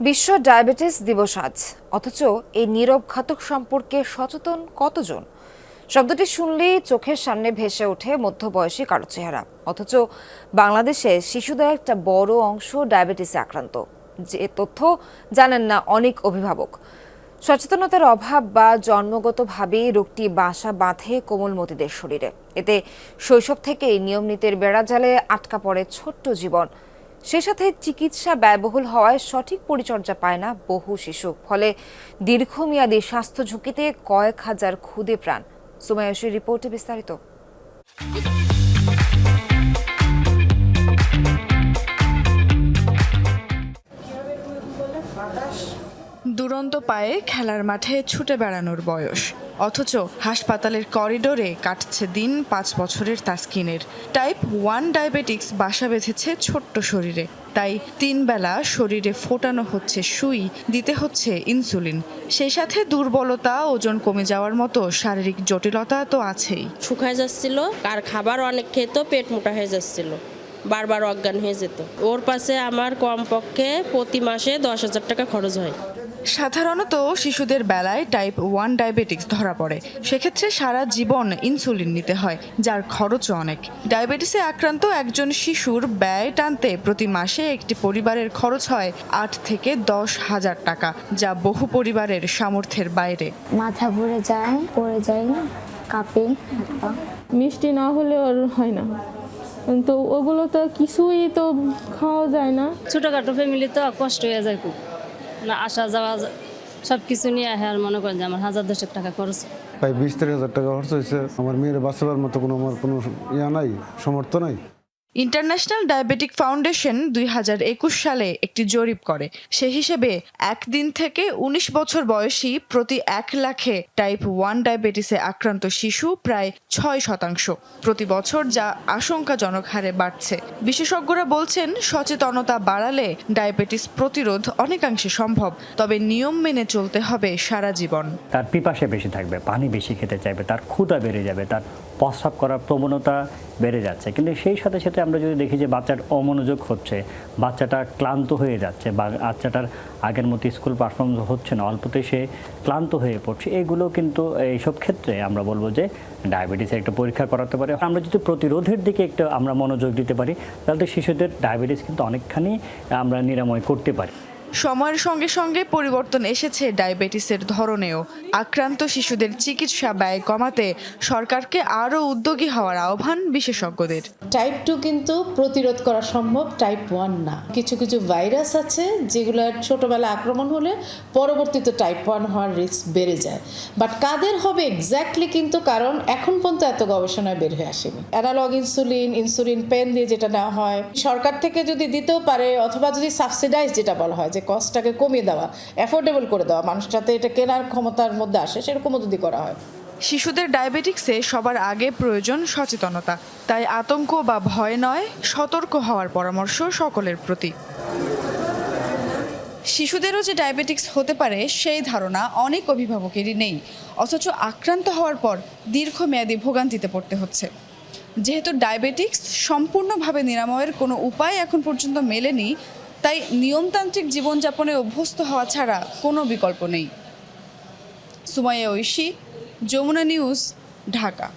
বিশ্ব ডায়াবেটিস দিবস আজ। অথচ এই নীরব ঘাতক সম্পর্কে সচেতন কতজন? শব্দটি শুনলেই চোখের সামনে ভেসে ওঠে মধ্যবয়সী কারও চেহারা। অথচ বাংলাদেশে শিশুদের একটা বড় অংশ ডায়াবেটিসে আক্রান্ত। যে তথ্য জানেন না অনেক অভিভাবক। সচেতনতার অভাব বা জন্মগতভাবেই রোগটি বাসা বাঁধে কোমলমতিদের শরীরে। এতে শৈশব থেকেই নিয়ম নীতির বেড়াজালে আটকা পড়ে ছোট্ট জীবন। সে সাথে চিকিৎসা ব্যয়বহুল হওয়ায় সঠিক পরিচর্যা পায় না বহু শিশু। ফলে দীর্ঘমেয়াদী স্বাস্থ্য ঝুঁকিতে কয়েক হাজার ক্ষুদে প্রাণ। সুমায়সীর রিপোর্টে বিস্তারিত। দুরন্ত পায়ে খেলার মাঠে ছুটে বেড়ানোর বয়স। অথচ হাসপাতালের করিডোরে কাটছে দিন পাঁচ বছরের তাসকিনের। টাইপ ওয়ান ডায়াবেটিক্স বাসা বেঁধেছে ছোট্ট শরীরে। তাই তিন বেলা শরীরে ফোটানো হচ্ছে সুই, দিতে হচ্ছে ইনসুলিন। সেই সাথে দুর্বলতা, ওজন কমে যাওয়ার মতো শারীরিক জটিলতা তো আছেই। শুকায় যাচ্ছিল, আর খাবার অনেক খেত পেট মোটা হয়ে যাচ্ছিল। বারবার অজ্ঞান হয়ে যেত। ওর পাশে আমার কমপক্ষে প্রতি মাসে দশ হাজার টাকা খরচ হয়। সাধারণত শিশুদের বেলায় টাইপ ওয়ান ডায়াবেটিক্স ধরা পড়ে। সেক্ষেত্রে সারা জীবন ইনসুলিন নিতে হয় যার খরচও অনেক। ডায়াবেটিসে আক্রান্ত একজন শিশুর ব্যয় টানতে প্রতি মাসে একটি পরিবারের খরচ হয় আট থেকে দশ হাজার টাকা যা বহু পরিবারের সামর্থ্যের বাইরে। মাথা ভরে যায় পড়ে যায় কাঁপে হাত পা মিষ্টি না হলে ওর হয় না। তো ওগুলো তো কিছুই তো খাওয়া যায় না। ছোটোখাটো ফ্যামিলি তো কষ্ট হয়ে যায় খুব। না, আসা যাওয়া সব কিছু নিয়ে আর মনে করেন যে আমার হাজার দশেক টাকা খরচ। প্রায় বিশ তিরিশ হাজার টাকা খরচ হয়েছে। আমার মেয়ের বাঁচাবার মতো কোনো আমার কোনো ইয়া নাই সমর্থ নাই। ইন্টারন্যাশনাল ডায়াবেটিক ফাউন্ডেশন দুই হাজার একুশ সালে একটি জরিপ করে। সে হিসেবে একদিন থেকে ১৯ বছর বয়সী প্রতি এক লাখে টাইপ ওয়ান ডায়াবেটিসে আক্রান্ত শিশু প্রায় ছয় শতাংশ। প্রতি বছর যা আশঙ্কাজনক হারে বাড়ছে। বিশেষজ্ঞরা বলছেন, সচেতনতা বাড়ালে ডায়াবেটিস প্রতিরোধ অনেকাংশে সম্ভব, তবে নিয়ম মেনে চলতে হবে সারা জীবন। তার পিপাসে বেশি থাকবে, পানি বেশি খেতে চাইবে, তার ক্ষুধা বেড়ে যাবে, তার প্রস্রাব করার প্রবণতা বেড়ে যাচ্ছে। কিন্তু সেই সাথে সাথে আমরা যদি দেখি যে বাচ্চার অমনোযোগ হচ্ছে, বাচ্চাটা ক্লান্ত হয়ে যাচ্ছে বা বাচ্চাটার আগের মতো স্কুল পারফরমেন্স হচ্ছে না অল্পতে সে ক্লান্ত হয়ে পড়ছে, এগুলো কিন্তু এইসব ক্ষেত্রে আমরা বলব যে ডায়াবেটিসের একটা পরীক্ষা করাতে পারে। আমরা যদি প্রতিরোধের দিকে একটু আমরা মনোযোগ দিতে পারি, তাহলে শিশুদের ডায়াবেটিস কিন্তু অনেকখানি আমরা নিরাময় করতে পারি। সময়ের সঙ্গে সঙ্গে পরিবর্তন এসেছে ডায়াবেটিসের ধরনেও। আক্রান্ত শিশুদের চিকিৎসা ব্যয় কমাতে সরকারকে আরও উদ্যোগী হওয়ার আহ্বান বিশেষজ্ঞদের। টাইপ টু কিন্তু প্রতিরোধ করা সম্ভব টাইপ ওয়ান না। কিছু কিছু ভাইরাস আছে যেগুলো ছোটবেলা আক্রমণ হলে পরবর্তীতে টাইপ ওয়ান হওয়ার রিস্ক বেড়ে যায়। বাট কাদের হবে এক্স্যাক্টলি কিন্তু কারণ এখন পর্যন্ত এত গবেষণায় বের হয়ে আসেনি। অ্যানালগ ইনসুলিন ইনসুলিন পেন দিয়ে যেটা নেওয়া হয়, সরকার থেকে যদি দিতেও পারে অথবা যদি সাবসিডাইজ যেটা বলা হয় যে কস্টটাকে কমিয়ে দেওয়া অ্যাফোর্ডেবল করে দেওয়া, মানুষ যাতে এটা কেনার ক্ষমতার মধ্যে আসে, সেরকমও যদি করা হয়। শিশুদের ডায়াবেটিক্সে সবার আগে প্রয়োজন সচেতনতা। তাই আতঙ্ক বা ভয় নয়, সতর্ক হওয়ার পরামর্শ সকলের প্রতি। শিশুদেরও যে ডায়াবেটিক্স হতে পারে, সেই ধারণা অনেক অভিভাবকেরই নেই। অথচ আক্রান্ত হওয়ার পর দীর্ঘমেয়াদী ভোগান্তিতে পড়তে হচ্ছে। যেহেতু ডায়াবেটিক্স সম্পূর্ণভাবে নিরাময়ের কোনো উপায় এখন পর্যন্ত মেলেনি তাই নিয়মতান্ত্রিক জীবনযাপনে অভ্যস্ত হওয়া ছাড়া কোনো বিকল্প নেই। সুমাইয়া ঐশী যমুনা নিউজ ঢাকা।